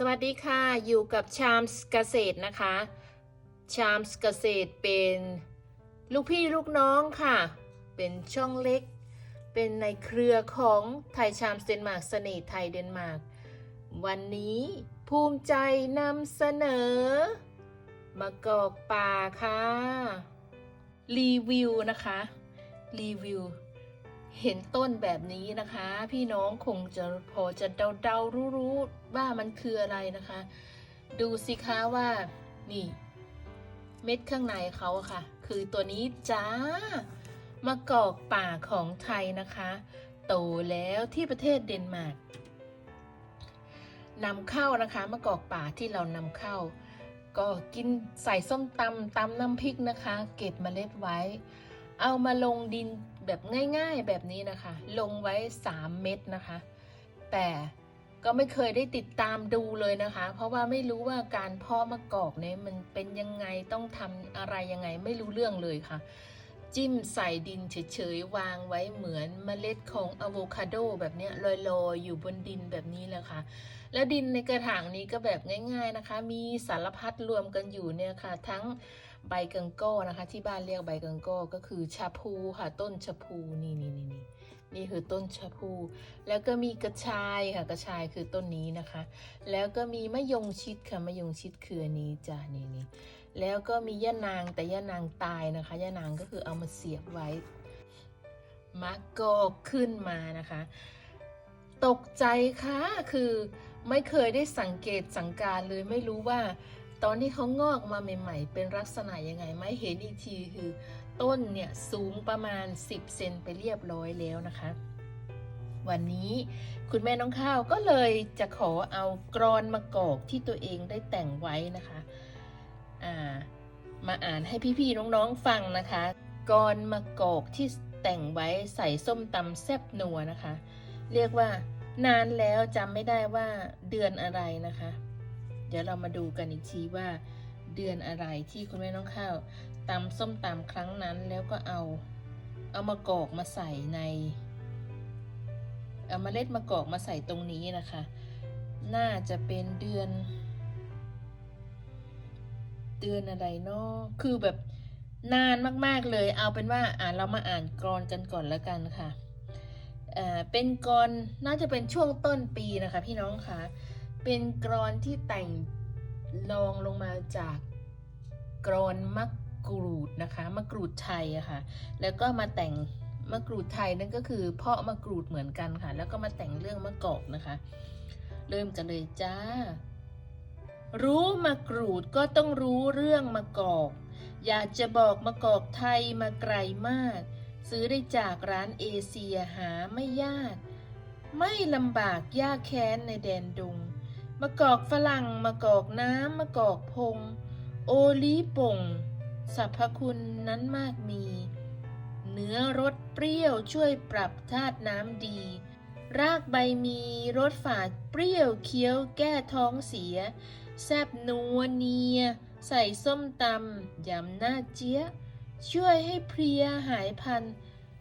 สวัสดีค่ะ อยู่กับชามสเกษตรนะคะ ชามสเกษตรเป็นลูกพี่ลูกน้องค่ะ เป็นช่องเล็ก เป็นในเครือของไทยชามสเดนมาร์กเสน่ห์ไทยเดนมาร์ก วันนี้ภูมิใจนำเสนอมะกอกป่าค่ะ รีวิวนะคะ รีวิว เห็นต้นแบบนี้นะคะ พี่น้องคงจะพอจะเดาเดารู้ๆว่ามันคืออะไรนะคะ ดูสิคะว่านี่ เม็ดข้างในเขาค่ะ คือตัวนี้จ้ามะกอกป่าของไทยนะคะ โตแล้วที่ประเทศเดนมาร์กนำเข้านะคะมะกอกป่าที่เรานำเข้า ก็กินใส่ส้มตำตำน้ำพริกนะคะ เก็บเมล็ดไว้ เอามาลงดินแบบง่าย ๆแบบนี้นะคะ ลงไว้ 3 เม็ดนะคะ แต่ก็ไม่เคยได้ติดตามดูเลยนะคะ เพราะว่าไม่รู้ว่าการเพาะมะกอกเนี่ยมันเป็นยังไงต้องทำอะไรยังไงไม่รู้เรื่องเลยค่ะ จิ้มใส่ดินเฉยๆ วางไว้เหมือนเมล็ดของอะโวคาโดแบบเนี้ยลอยๆ อยู่บนดินแบบนี้แหละค่ะ แล้วดินในกระถางนี้ก็แบบง่ายๆนะคะ มีสารพัดรวมกันอยู่เนี่ยค่ะ ทั้งใบกังโก้นะคะ ที่บ้านเรียกใบกังโก้ก็คือชาพูค่ะ ต้นชาพูนี่นี่นี่นี่นี่คือต้นชาพู แล้วก็มีกระชายค่ะ กระชายคือต้นนี้นะคะ แล้วก็มีมะยงชิดค่ะมะยงชิดคืออันนี้จ้ะนี่นี่ แล้วก็มีย่านางแต่ย่านางตายนะคะย่านางก็คือเอามาเสียบไว้มะกอกขึ้นมานะคะ ตกใจค่ะคือไม่เคยได้สังเกตสังการเลยไม่รู้ว่า ตอนที่เขางอกมาใหม่ ๆ เป็นลักษณะยังไงไม่เห็นอีกทีคือ ต้นเนี่ยสูงประมาณ 10เซนไปเรียบร้อยแล้วนะคะ วันนี้คุณแม่น้องข้าวก็เลยจะขอเอากรอนมากอกที่ตัวเองได้แต่งไว้นะคะ อ่ามาอ่านให้พี่ๆน้องๆฟังนะคะกรอนมากอกที่แต่งไว้ใส่ส้มตำแซ่บนัวนะคะ เรียกว่านานแล้วจำไม่ได้ว่าเดือนอะไรนะคะ เดี๋ยวเรามาดูกันอีกทีว่า เดือนอะไรที่คุณแม่น้องข้าวตำส้มตำครั้งนั้นแล้วก็เอา เอามากอกมาใส่ใน เอามาเล็ดมะกอกมาใส่ตรงนี้นะคะ น่าจะเป็นเดือน เดือนอะไรเนาะคือแบบนานมากๆเลย เอาเป็นว่าอ่านเรามาอ่านกรอนกันก่อนแล้วกันค่ะอ่อเป็นกรอนน่าจะเป็นช่วงต้นปีนะคะ พี่น้องคะเป็นกรอนที่แต่งรองลงมาจากกรอนมะกรูดนะคะมะกรูดไทยอะค่ะ แล้วก็มาแต่งมะกรูดไทยนั่นก็คือ เพาะมะกรูดเหมือนกันค่ะ แล้วก็มาแต่งเรื่องมะกอกนะคะ เริ่มกันเลยจ้า รู้มะกรูดก็ต้องรู้เรื่องมะกอก อยากจะบอกมะกอกไทยมาไกลมาก ซื้อได้จากร้านเอเชียหาไม่ยาก ไม่ลำบากยากแค้นในแดนดงมะกอกฝรั่งมะกอกน้ำมะกอกพง โอลีป่งสรรพคุณนั้นมากมี เนื้อรสเปรี้ยวช่วยปรับธาตุน้ำดี รากใบมีรสฝาดเปรี้ยวเคี้ยวแก้ท้องเสีย แซบนัวเนีย ใส่ส้มตำยำหน้าเจี๊ยช่วยให้เพลียหายพัน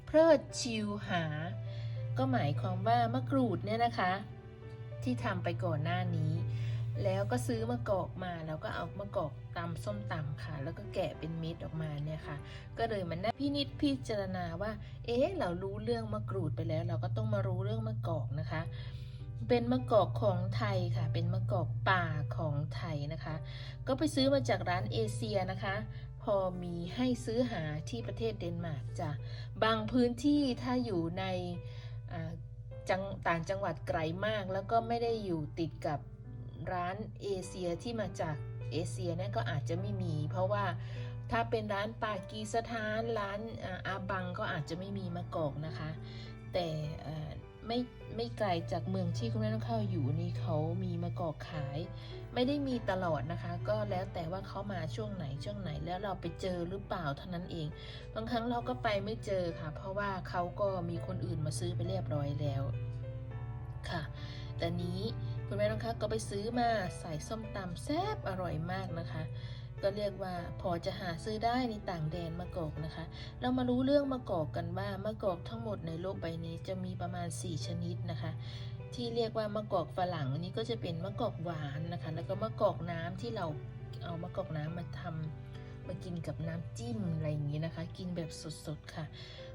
เพลิดชิวหา ก็หมายความว่ามะกรูดเนี่ยนะคะ ที่ทำไปก่อนหน้านี้ แล้วก็ซื้อมะกอกมาแล้วก็เอามะกอกตำส้มตำค่ะ แล้วก็แกะเป็นเม็ดออกมาเนี่ยค่ะ ก็เลยมันน่าพินิจพิจารณาว่า เอ๊ะ เรารู้เรื่องมะกรูดไปแล้ว เราก็ต้องมารู้เรื่องมะกอกนะคะ เป็นมะกอกของไทยค่ะ เป็นมะกอกป่าของไทยนะคะ ก็ไปซื้อมาจากร้านเอเชียนะคะ พอมีให้ซื้อหาที่ประเทศเดนมาร์กจ้ะ บางพื้นที่ถ้าอยู่ในจังต่างจังหวัดไกลมาก แล้วก็ไม่ได้อยู่ติดกับร้านเอเชียที่มาจากเอเชียเนี่ยก็อาจจะไม่มี เพราะว่าถ้าเป็นร้านปากีสถานร้านอาบังก็อาจจะไม่มีมะกอกนะคะ แต่ไม่ ไม่ไกลจากเมืองที่คุณแม่ต้องเข้าอยู่นี่เขามีมะกอกขาย ไม่ได้มีตลอดนะคะ ก็แล้วแต่ว่าเขามาช่วงไหนช่วงไหนแล้วเราไปเจอหรือเปล่าเท่านั้นเอง บางครั้งเราก็ไปไม่เจอค่ะ เพราะว่าเขาก็มีคนอื่นมาซื้อไปเรียบร้อยแล้วค่ะ แต่นี้คุณแม่น้องคะก็ไปซื้อมาใส่ส้มตำแซ่บอร่อยมากนะคะ ก็เรียกว่าพอจะหาซื้อได้ในต่างแดนมะกอกนะคะ เรามารู้เรื่องมะกอกกันว่ามะกอกทั้งหมดในโลกใบนี้จะมีประมาณ 4 ชนิดนะคะ ที่เรียกว่ามะกอกฝรั่งอันนี้ก็จะเป็นมะกอกหวานนะคะ แล้วก็มะกอกน้ำที่เราเอามะกอกน้ำมาทำมากินกับน้ำจิ้มอะไรอย่างนี้นะคะ กินแบบสดๆค่ะ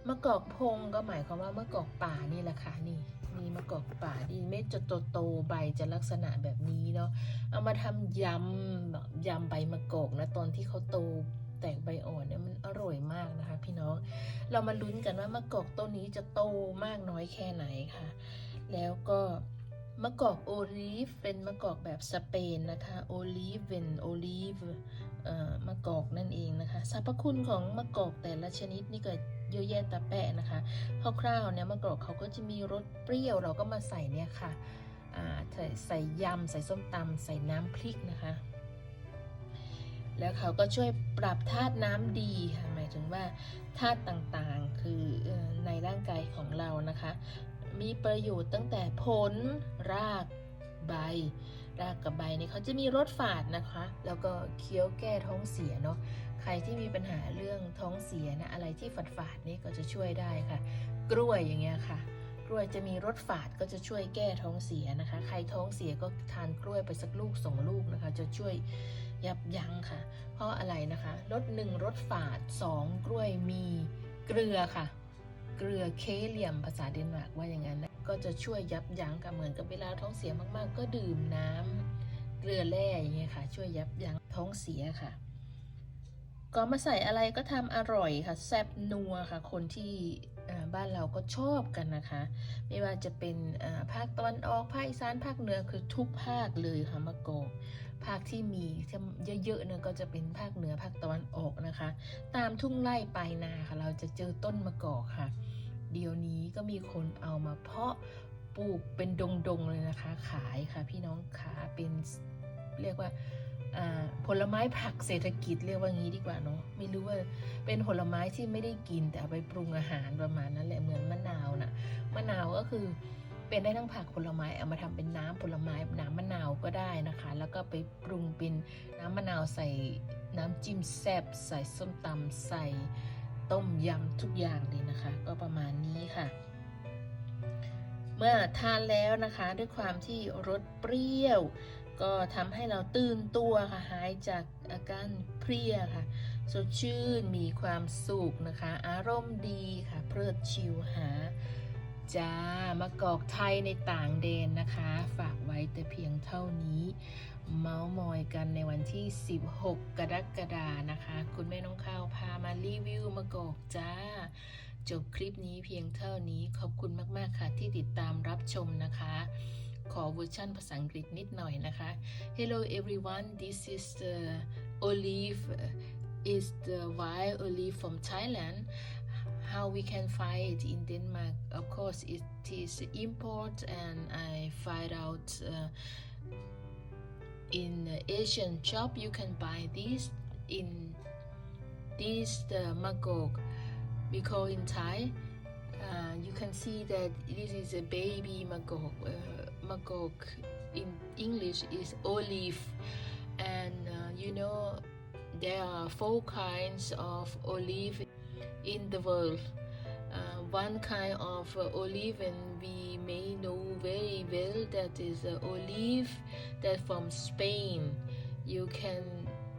มะกอกพงก็หมายความว่ามะกอกป่านี่แหละค่ะนี่ มีมะกอกป่าดีเม็ดจะโตๆใบจะลักษณะแบบนี้เนาะเอามาทำยำแบบยำใบมะกอกนะตอนที่เขาโตแตกใบอ่อนเนี่ยมันอร่อยมากนะคะ พี่น้องเรามาลุ้นกันว่ามะกอกต้นนี้จะโตมากน้อยแค่ไหนค่ะ แล้วก็ มะกอกโอลีฟเป็นมะกอกแบบสเปนนะคะโอลีฟเวนโอลีฟมะกอกนั่นเองนะคะสรรพคุณของมะกอกแต่ละชนิดนี่ก็เยอะแยะตาแปะนะคะคร่าวๆเนี่ยมะกอกเขาก็จะมีรสเปรี้ยวเราก็มาใส่เนี่ยค่ะใส่ใส่ยำใส่ส้มตำใส่น้ำพริกนะคะ แล้วเขาก็ช่วยปรับธาตุน้ำดีค่ะหมายถึงว่าธาตุต่างๆคือในร่างกายของเรานะคะ มีประโยชน์ตั้งแต่ผล รากใบ รากกับใบนี่เขาจะมีรสฝาดนะคะ แล้วก็เคี้ยวแก้ท้องเสียเนาะใครที่มีปัญหาเรื่องท้องเสียนะอะไรที่ฝาดฝาดๆนี่ก็จะช่วยได้ค่ะ กล้วยอย่างเงี้ยค่ะ กล้วยจะมีรสฝาดก็จะช่วยแก้ท้องเสียนะคะ ใครท้องเสียก็ทานกล้วยไปสักลูกสองลูกนะคะ จะช่วยยับยั้งค่ะ เพราะอะไรนะคะรสหนึ่งรสฝาดสองกล้วยมีเกลือค่ะ เกลือเคเลียมภาษาเดนมาร์กว่าอย่างนั้นนะก็จะช่วยยับยั้งกับเหมือนกับเวลาท้องเสียมากๆ ก็ดื่มน้ำเกลือแร่อย่างเงี้ยค่ะ ช่วยยับยั้งท้องเสียค่ะ ก็มาใส่อะไรก็ทำอร่อยค่ะแซ่บนัวค่ะ คนที่บ้านเราก็ชอบกันนะคะ ไม่ว่าจะเป็นภาคตะวันออกภาคอีสานภาคเหนือคือทุกภาคเลยค่ะมะกอกภาคที่มีเยอะๆเนี่ยก็จะเป็นภาคเหนือภาคตะวันออกนะคะ ตามทุ่งไร่ปลายนาค่ะ เราจะเจอต้นมะกอกค่ะ เดี๋ยวนี้ก็มีคนเอามาเพาะปลูกเป็นดงๆเลยนะคะ ขายค่ะ พี่น้องขาเป็นเรียกว่า ผลไม้ผักเศรษฐกิจเรียกว่างี้ดีกว่าเนาะไม่รู้ว่าเป็นผลไม้ที่ไม่ได้กินแต่เอาไปปรุงอาหารประมาณนั้นแหละเหมือนมะนาวนะมะนาวก็คือเป็นได้ทั้งผักผลไม้เอามาทำเป็นน้ำผลไม้น้ำมะนาวก็ได้นะคะ แล้วก็ไปปรุงเป็นน้ำมะนาวใส่น้ำจิ้มแซบใส่ส้มตำใส่ต้มยำทุกอย่างเลยนะคะ ก็ประมาณนี้ค่ะ เมื่อทานแล้วนะคะด้วยความที่รสเปรี้ยว ก็ทำให้เราตื่นตัวค่ะหายจากอาการเพลียค่ะ สดชื่นมีความสุขนะคะ อารมณ์ดีค่ะ เพลิดชิวหาจ้ามากอกไทยในต่างแดนนะคะ ฝากไว้แต่เพียงเท่านี้ เมาส์มอยกันในวันที่ 16 กรกฎานะคะ คุณแม่น้องข้าวพามารีวิวมะกอกจ้า จบคลิปนี้เพียงเท่านี้ขอบคุณมาก ๆ ค่ะที่ติดตามรับชมนะคะ ขอเวอร์ชันภาษาอังกฤษนิดหน่อยนะคะ Hello everyone this is the olive is the wild olive from Thailand how we can find it in Denmark of course it is import and I find out uh, in the Asian shop you can buy this in this the magok we call in Thai uh, you can see that this is a baby magok uh, magok in English is olive. And uh, you know there are four kinds of olive in the world. Uh, one kind of uh, olive and we may know very well that is uh, olive that from Spain. You can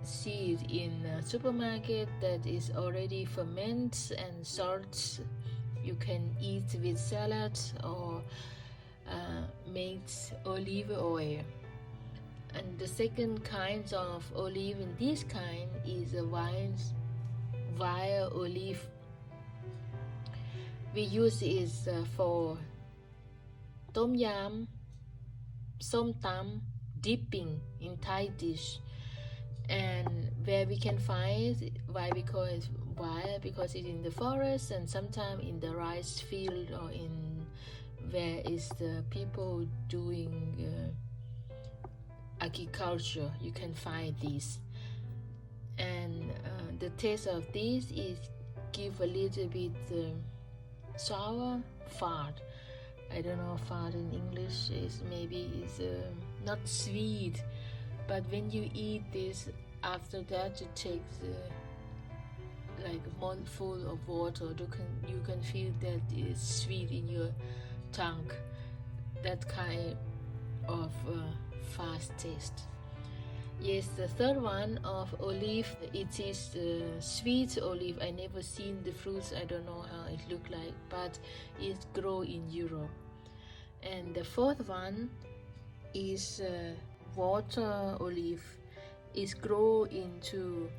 see it in supermarket that is already fermented and salt you can eat with salad or uh, makes olive oil. And the second kind of olive in this kind is a wild wild olive. We use it uh, for tom yum som tam dipping in thai dish. And where we can find why we call it wild because it's in the forest and sometimes in the rice field or in where is the people doing uh, agriculture. You can find this. And uh, the taste of this is give a little bit uh, sour fart i don't know fart in english is maybe is uh, not sweet. But when you eat this after that you take uh, like a mouthful of water. You can you can feel that it's sweet in your tongue that kind of uh, fast taste. Yes, the third one of olive, it is uh, sweet olive. I never seen the fruits. I don't know how it look like, but it grow in Europe. And the fourth one is uh, water olive. It grow into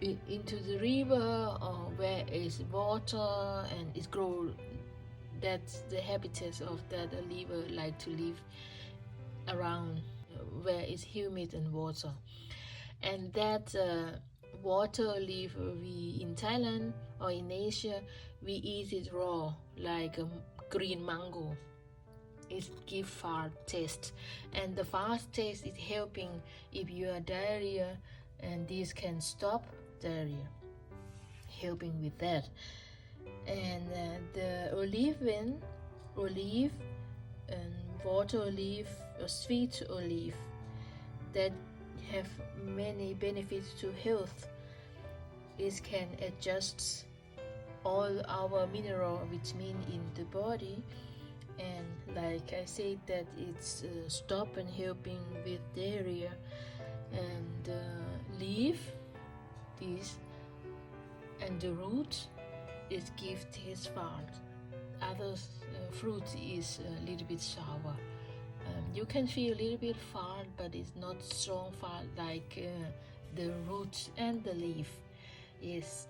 into the river or where is water and it grow. That's the habitat of that liver like to live around uh, where it's humid and water. And that uh, water olive we in Thailand or in Asia we eat it raw like um, green mango. It give fast taste, and the fast taste is helping if you are diarrhea, and this can stop diarrhea, helping with that. And uh, the olive olive and water olive or sweet olive that have many benefits to health. It can adjust all our mineral vitamin in the body and like I said that it's uh, stop and helping with diarrhea and uh, leaf this and the root is give taste fart other uh, fruit is a little bit sour. Um, you can feel a little bit fart but it's not strong fart like uh, the root and the leaf. Yes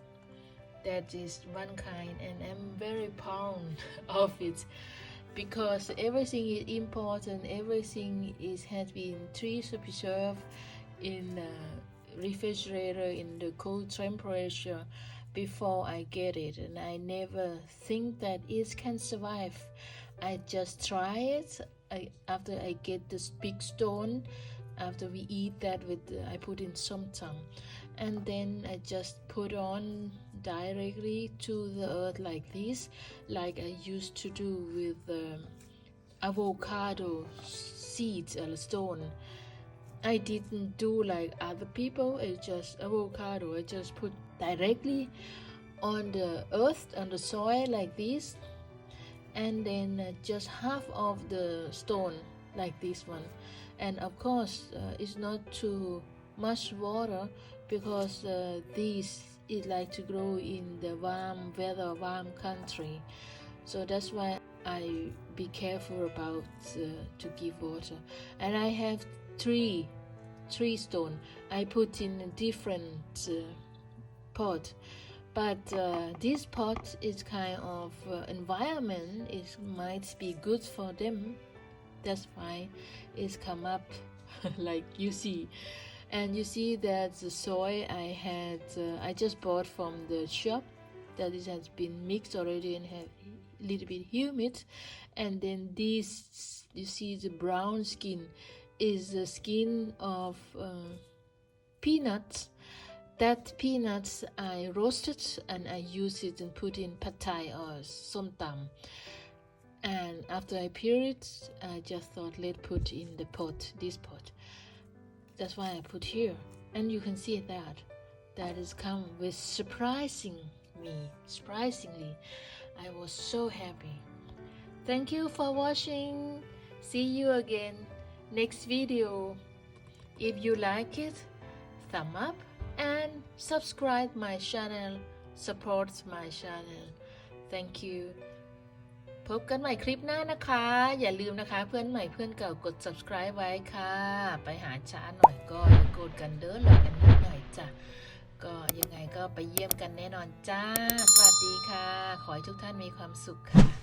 that is one kind and i'm very proud of it. Because everything is important everything is has been treated preserved in uh, refrigerator in the cold temperature before i get it and i never think that it can survive. I just try it. I, after i get this big stone after we eat that with i put in some tongue and then i just put on directly to the earth like this like i used to do with um, avocado seeds or stone. I didn't do like other people it's just avocado. I just put directly on the earth on the soil like this and then uh, just half of the stone like this one. And of course uh, it's not too much water because uh, these it like to grow in the warm weather warm country. So that's why i be careful about uh, to give water. And i have three three stone. I put in different uh, pot. But uh, this pot is kind of uh, environment it might be good for them. That's why it's come up like you see. And you see that the soy i had uh, i just bought from the shop. That it has been mixed already and have a little bit humid. And then this you see the brown skin is the skin of uh, peanuts that peanuts I roasted and I use it and put in pad thai or somtam. And after I peel it, I just thought let's put in the pot, this pot. That's why I put here. And you can see that that is come with surprising me, surprisingly. I was so happy. Thank you for watching. See you again next video. If you like it, thumb up and subscribe my channel support my channel thank you พบกันใหม่คลิปหน้านะคะ อย่าลืมนะคะเพื่อนใหม่เพื่อนเก่ากด subscribe ไว้ค่ะ ไปหาช้าหน่อยก็อย่ากดกันเด้อหน่อยกันนิดหน่อยจ้ะก็ยังไงก็ไปเยี่ยมกันแน่นอนจ้า สวัสดีค่ะ ขอให้ทุกท่านมีความสุขค่ะ